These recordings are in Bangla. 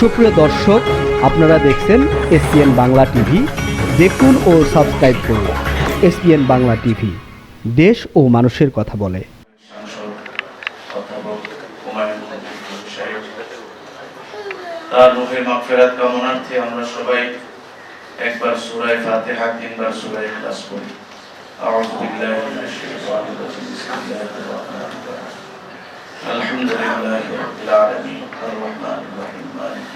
সুপ্রিয় দর্শক, আপনারা দেখছেন এসপিএন বাংলা টিভি। দেখুন ও সাবস্ক্রাইব করুন এসপিএন বাংলা টিভি। দেশ ও মানুষের কথা বলে। তার রুহের মাগফিরাত কামনার্থে আমরা সবাই একবার সূরায়ে ফাতিহা তিনবার সূরায়ে ইখলাস পড়ি। আউযু বিল্লাহি মিনাশ শাইতানির রাজিম। বিসমিল্লাহির রহমানির রহিম। আলহামদুলিল্লাহি রাব্বিল আলামিন। আর রহমানির রহিম।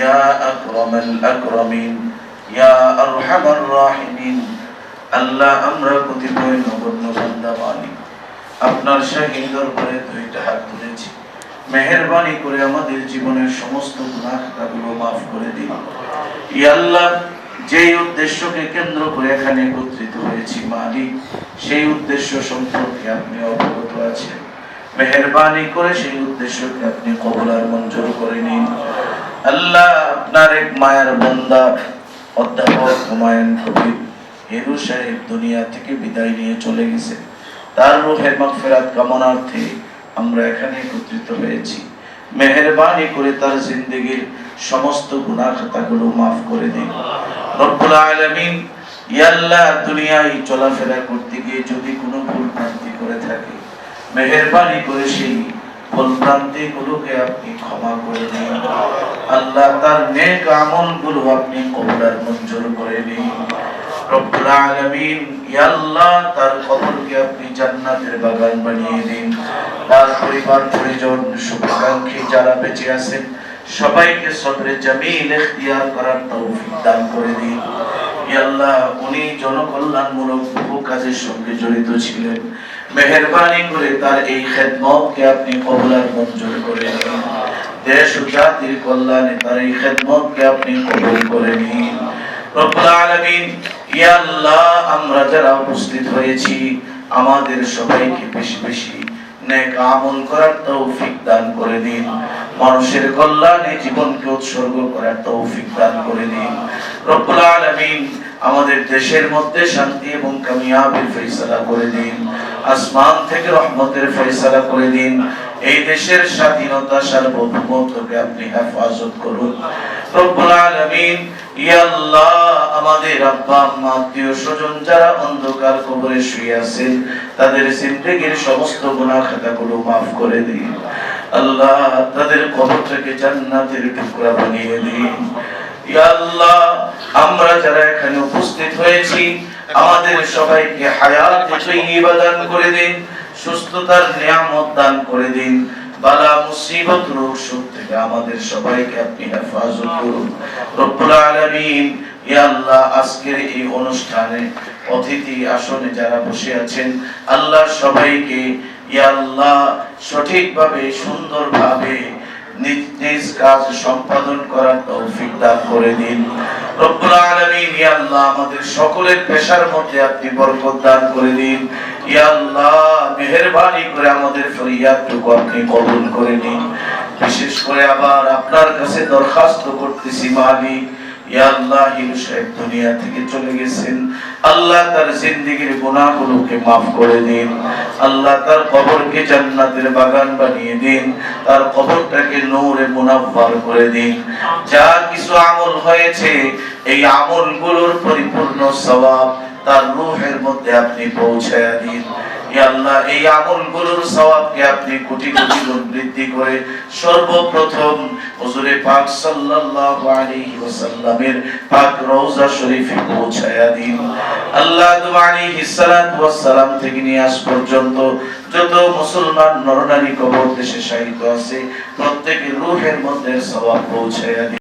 يا أكرم الأكرمين يا أرحم الراحمين আল্লাহ আমরা কতিপয় নগণ্য বান্দা মালিক আপনার শাহী দরবারে দুইটা হাত তুলেছি মেহেরবানি করে আমাদের জীবনের সমস্ত গুনাহ খাতাগুলো মাফ করে দিন ইয়া আল্লাহ যেই উদ্দেশ্যকে কেন্দ্র করে এখানে একত্রিত হয়েছি মালিক সেই উদ্দেশ্য সম্পর্কে আপনি অবগত আছেন মেহেরবানি করে সেই উদ্দেশ্যকে আপনি কবুল আর মঞ্জুর করে নিন আল্লাহ আপনার এক মায়ের বান্দা অধ্যাপক হুমায়ুন কবির হেরু সাহেব দুনিয়া থেকে বিদায় নিয়ে চলে গেছে। তার রুহের মাগফিরাত কামনার্থে আমরা এখানে একত্রিত হয়েছি। মেহেরবানি করে তার জিন্দগির সমস্ত গুনাহ খাতাগুলো মাফ করে দিন। রব্বুল আলামিন ইয়াল্লাহ দুনিয়ায় চলাফেরা করতে গিয়ে যদি কোনো ভুল ভ্রান্তি করে থাকে, মেহেরবানি করে সেই ভুল ভ্রান্তি গুলোকে আপনি ক্ষমা করে দিন। আল্লাহ তার নেক আমলগুলো আপনি কবুলার মঞ্জুর করে আপনি জান্নাতের বাগান বানিয়ে দিন। তার পরিবার, পরিজন যারা বেঁচে আছেন, সবাইকে সদরে জামিল করার তৌফিক দান করে দিন। আল্লাহ উনি জনকল্যাণমূলক বহু কাজের সঙ্গে জড়িত ছিলেন। মেহেরবানি করে তার এই খেদমতকে আপনি মঞ্জুর করে জাতির কল্যাণে তার এই খেদমতকে আপনি করে নিন রব্বুল আলামিন, ইয়া আল্লাহ, আমরা যারা উপস্থিত হয়েছি, আমাদের সবাইকে বেশি বেশি নেক আমল করার তৌফিক দান করে দিন। মানুষের কল্যাণে জীবনকে উৎসর্গ করার তৌফিক দান করে দিন। রব্বুল আলামিন আমাদের দেশের মধ্যে শান্তি এবং কামিয়াবির ফয়সালা করে দিন। আসমান থেকে রহমতের ফয়সালা করে দিন। এই দেশের স্বাধীনতা সার্বভৌমত্বকে আপনি হেফাজত করুন। রব্বুল আলামিন, ইয়া আল্লাহ, আমাদের আব্বা আম্মা আত্মীয় স্বজন যারা অন্ধকার কবরে শুয়ে আছেন, তাদের জিন্দেগির সমস্ত গুনাহ খাতাগুলো করে দিন। আল্লাহ, তাদের কবরটাকে জান্নাতের টুকরা বানিয়ে দিন। ইয়া আল্লাহ, আমরা যারা এখানে উপস্থিত হয়েছি, আমাদের সবাইকে হায়াত তৈয়বা দান করে দিন। সুস্থতার নিয়ামত দান করে দিন। বালা মুসিবত, রোগ শোক থেকে আমাদের সবাইকে আপনি হেফাজত করুন। রব্বুল আলামিন ইয়া আল্লাহ, আজকের এই অনুষ্ঠানে অতিথি আসনে যারা বসে আছেন, আল্লাহ সবাইকে ইয়া আল্লাহ, সঠিকভাবে, সুন্দরভাবে নিজ নিজ কাজ সম্পাদন করার তৌফিক দান করে দিন। রব্বুল ইয়া আল্লাহ, আমাদের সকলের পেশার মধ্যে আপনি বরকত দান করে দিন। আল্লাহ, মেহেরবানি করে আমাদের ফরিয়াদটুকু আপনি কবুল করে নিন। বিশেষ করে আবার আপনার কাছে দরখাস্ত করতেছি মালিক। তার করে দিন। যা কিছু আমল হয়েছে, এই আমলগুলোর পরিপূর্ণ সওয়াব তার রূহের মধ্যে আপনি পৌঁছায়া দিন। আল্লাহ, এই আমলগুলোর সওয়াবকে আপনি কোটি কোটি গুণ বৃদ্ধি করে সর্বপ্রথম হুজুরে পাক সাল্লাল্লাহু আলাইহি ওয়াসাল্লামের পাক রওজা শরীফে পৌঁছায়া দিন। আল্লাহ থেকে নিয়ে আজ পর্যন্ত যত মুসলমান নরনারী কবর দেশে শাহিদ আছে, প্রত্যেকের রুহের মধ্যে সওয়াব পৌঁছায়া দিন।